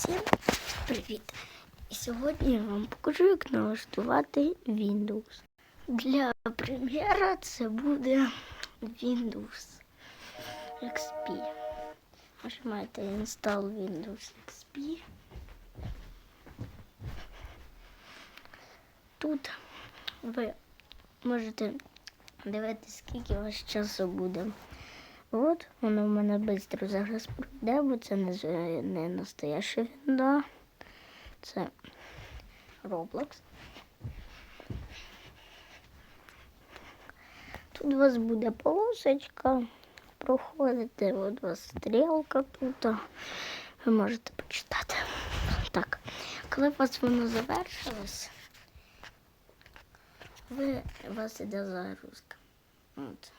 Всім привіт! І сьогодні я вам покажу, як налаштувати Windows. Для прем'єра це буде Windows XP. Нажимаєте Install Windows XP. Тут ви можете дивитися, скільки у вас часу буде. От, воно в мене швидко зараз пройде, бо це не, не настояща вінда. Це Roblox. Тут у вас буде полосочка. Проходите, от у вас стрілка тут. Ви можете почитати. Так, коли у вас воно завершилось, ви, у вас іде загрузка. От.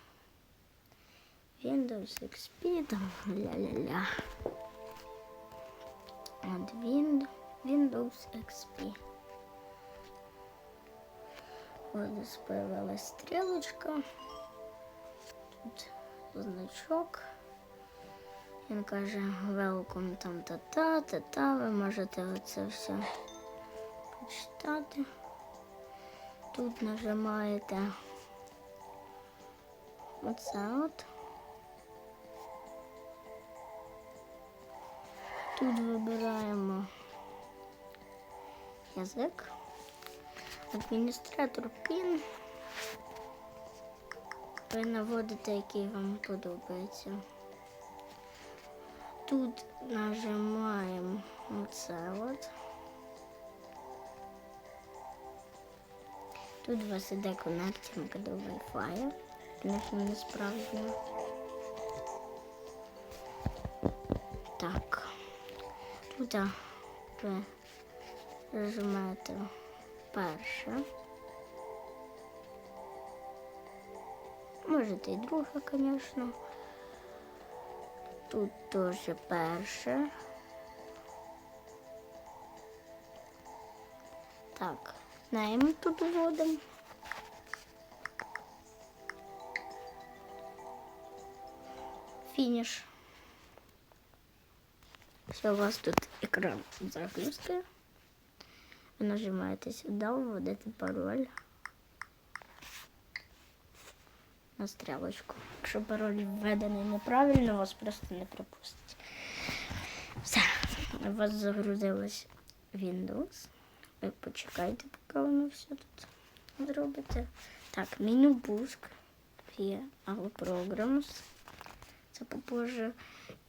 Windows XP, там ля-ля-ля. От Win- Windows XP. Ось появилась стрілочка. Тут значок. Він каже welcome там та-та, та-та. Ви можете оце все почитати. Тут нажимаєте оце от. Тут вибираємо язик, адміністратор PIN. Ви наводите, який вам подобається. Тут нажимаємо оце от. Тут у вас іде коннектинг до Wi-Fi. Не справжньо. Тут а, ви нажимаєте перше. Можете і друге, звісно. Тут теж перше. Так, нейм тут вводимо. Фініш. Все, у вас тут екран загрузки. Ви нажимаєте сюди, вводите пароль на стрілочку. Якщо пароль введений неправильно, вас просто не пропустить. Все, у вас загрузилось Windows. Ви почекайте, поки воно все тут зробите. Так, меню пуск є All Programs. Це попозже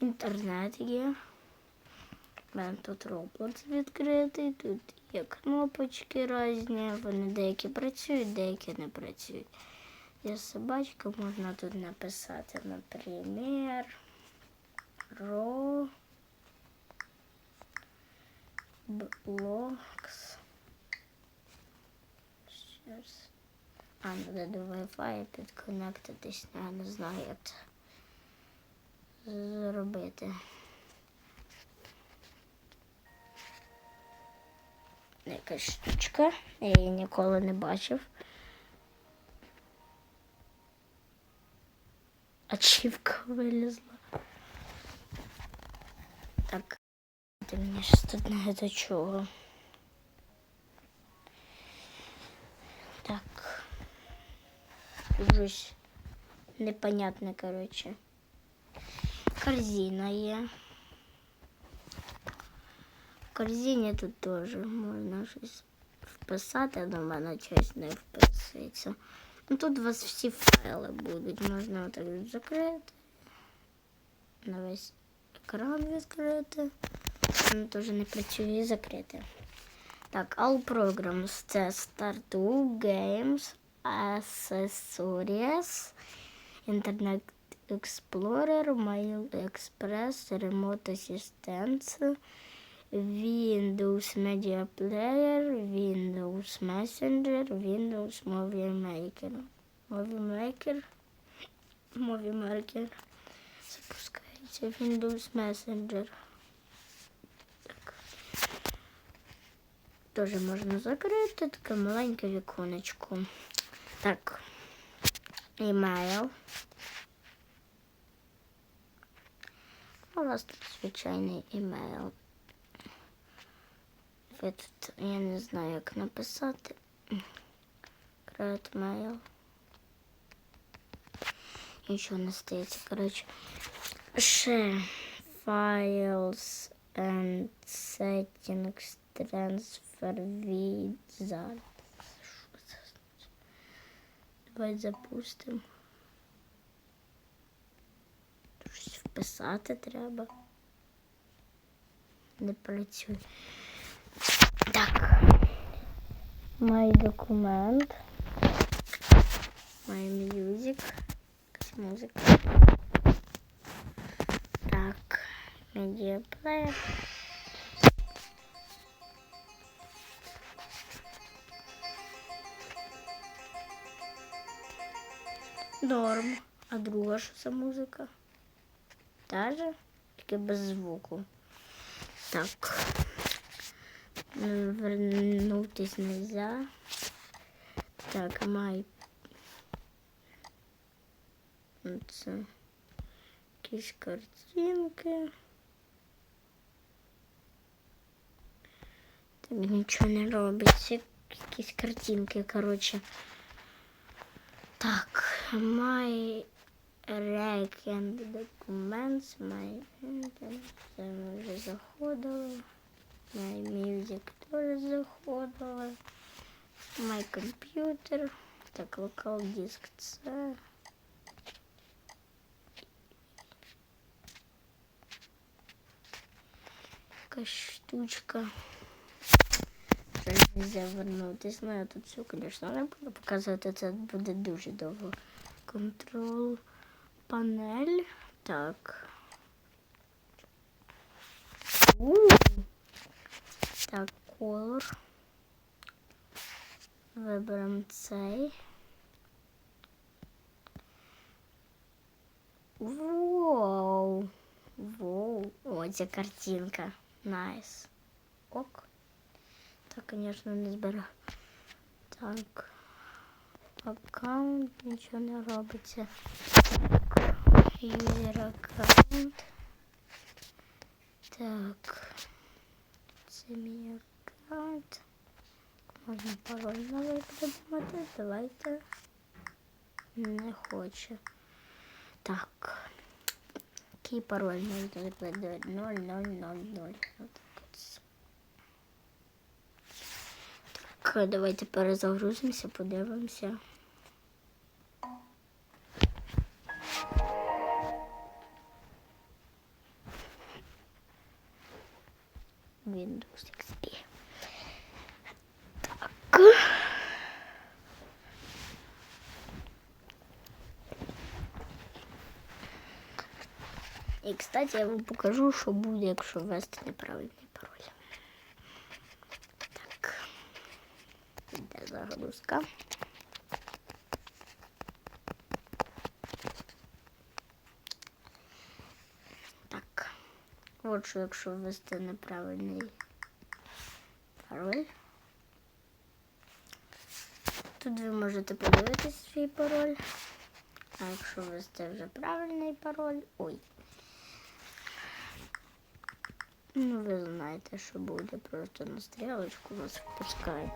інтернет є. У мене тут Roblox відкритий, тут є кнопочки різні, вони деякі працюють, деякі не працюють. Є собачка, можна тут написати, наприклад, Ро. А, ну до Wi-Fi підконектитись, я не знаю, як це зробити. Якась штучка, я її ніколи не бачив. Ачівка вилізла. Так, ти мені щось до чого. Так. Щось непонятне, коротше. Корзина є. В корзині тут теж можна щось вписати, але в мене щось не вписується. Ну, тут у вас всі файли будуть. Можна отак от закрити. На весь екран відкрити. Воно теж не працює і закрити. Так, All Programs це Startu, Games, Accessories, Internet Explorer, Mail Express, Remote Assistance, Windows Media Player, Windows Messenger, Windows Movie Maker. Movie Maker. Movie Maker. Запускається Windows Messenger. Так. Тоже можна закрити, таке маленьке віконечко. Так. Email. У вас тут звичайний email. Я тут я не знаю, як написати. Create mail. Нічого не стається. Коротше. Ще files and settings transfer wizard. Що це значить? Давай запустимо. Щось вписати треба. Не працює. Так. Май документ. Май мюзик. Музика. Так. Media. Норм. А друга що за музика? Та же, тільки без звуку. Так. Вернутись нельзя. Так, май. Це якісь картинки. Так нічого не робиться. Якісь картинки, коротше. Так, my Recent Documents, my це ми вже заходили. My Music теж заходили. My Computer. Так, Local Disk це. Якась штучка. Це нельзя вернутись. Ну, я тут все, звісно, не буду показувати. Це буде дуже довго. Контрол панель. Так. У. Так, колор. Виберемо цей. Воу. Воу. О, ця картинка. Найс. Ок. Так, конечно, не збираю. Так. Аккаунт, нічого не робиться. Юзер аккаунт. Так. Аккаунт. Можна пароль новий придумати. Давайте. Не хоче. Так. Який пароль можна закладати? 0, 0, 0, 0. Отак от. Так, давайте перезагрузимося, подивимося. Кстати, я вам покажу, що буде, якщо ввести неправильний пароль. Так. Іде загрузка. Так. От що, якщо ввести неправильний пароль. Тут ви можете подивитися свій пароль. А якщо ввести вже правильний пароль. Ой. Ну, ви знаєте, що буде. Просто на стрілочку вас впускає.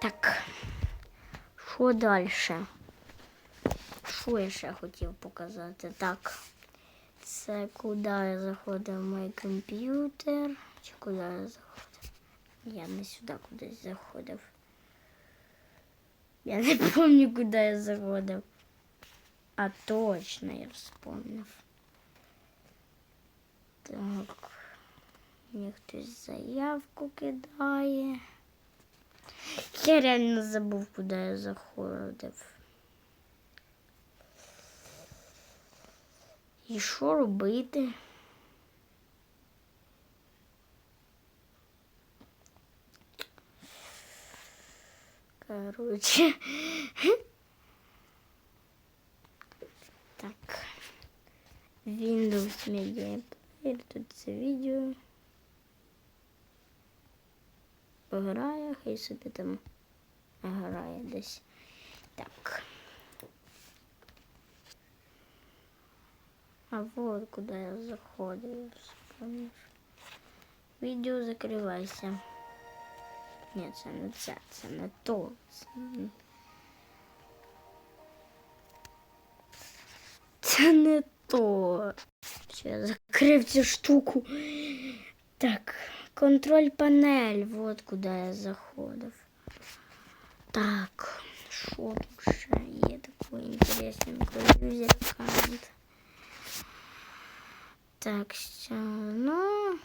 Так. Що далі? Що я ще хотів показати? Так. Це куди я заходив в мій комп'ютер. Чи куди я заходив? Я не сюди кудись заходив. Я не пам'ятаю, куди я заходив. А точно я вспомнив. Так. Мені хтось заявку кидає. Я реально забув, куди я заходив. І що робити? Короче. Так. Windows Media Player. Тут це відео. Грає, хай собі там грає десь. Так. А вот куда я заходил. Вспомнишь. Видео закрывайся. Ні, це не це, це не то. Це, не- це не то. Що я закрив цю штуку. Так, контроль панель. Вот куди я заходив. Так, що тут ще є такое інтересненькое? Аккаунт. Так, що, ну.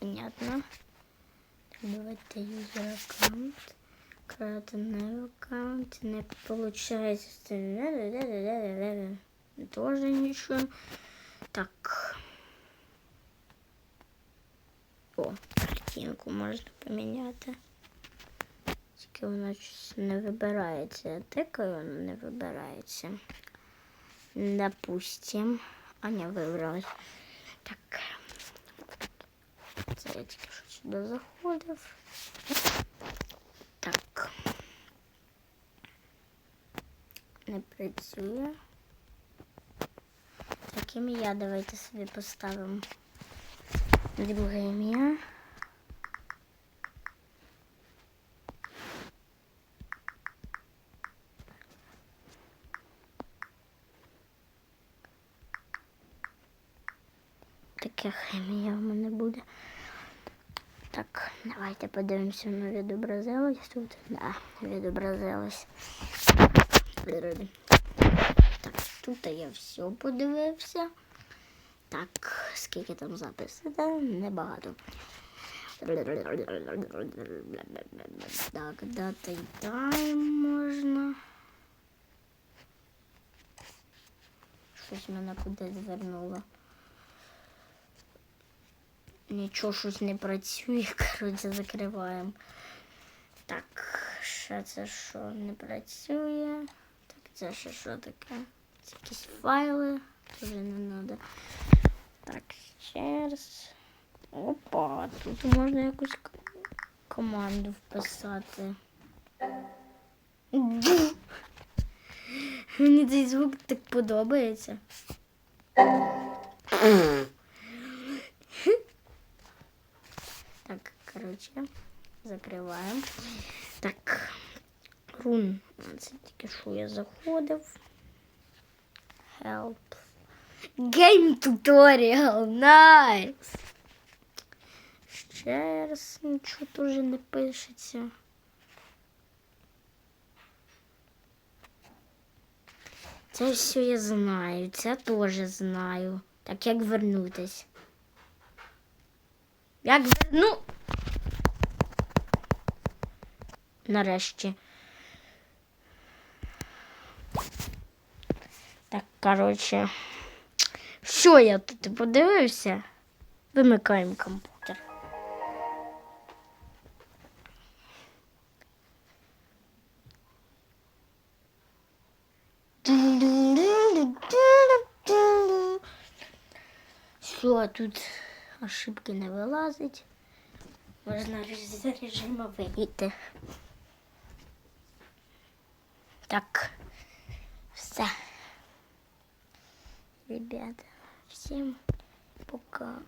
Понятно. Так, давайте юзер аккаунт. Кратный аккаунт. Не получается Тоже ничего. Так. О, картинку можна поміняти. Тільки вона щось не вибирається. Я тикаю, воно не вибирається. Допустим. А не вибралась. Так. Це я тільки що сюди заходив. Так. Не працює. Ім'я давайте собі поставимо. Друге ім'я. Таке хемія в мене буде. Так, давайте подивимося, воно відобразилось тут. Да, відобразилось. Тут я все подивився. Так, скільки там записів? Небагато. Так, дата і тайм можна. Щось мене кудись звернуло. Нічого щось не працює, коротше, закриваємо. Так, ще це що не працює. Так, це ще що таке? Якісь файли. Тоже не треба. Так, ще раз. Опа, тут можна якусь команду вписати. Мені цей звук так подобається. Так, коротше, закриваємо. Так, рун. Це тільки що я заходив. Help. Game tutorial, nice. Ще раз нічого теж не пишеться. Це все я знаю, це теж знаю. Так як вернутись? Як верну? Нарешті. Так, коротше. Що я тут подивився? Вимикаємо комп'ютер. Все, тут ошибки не вилазить. Можна з режиму вийти. Так, все. Всем пока.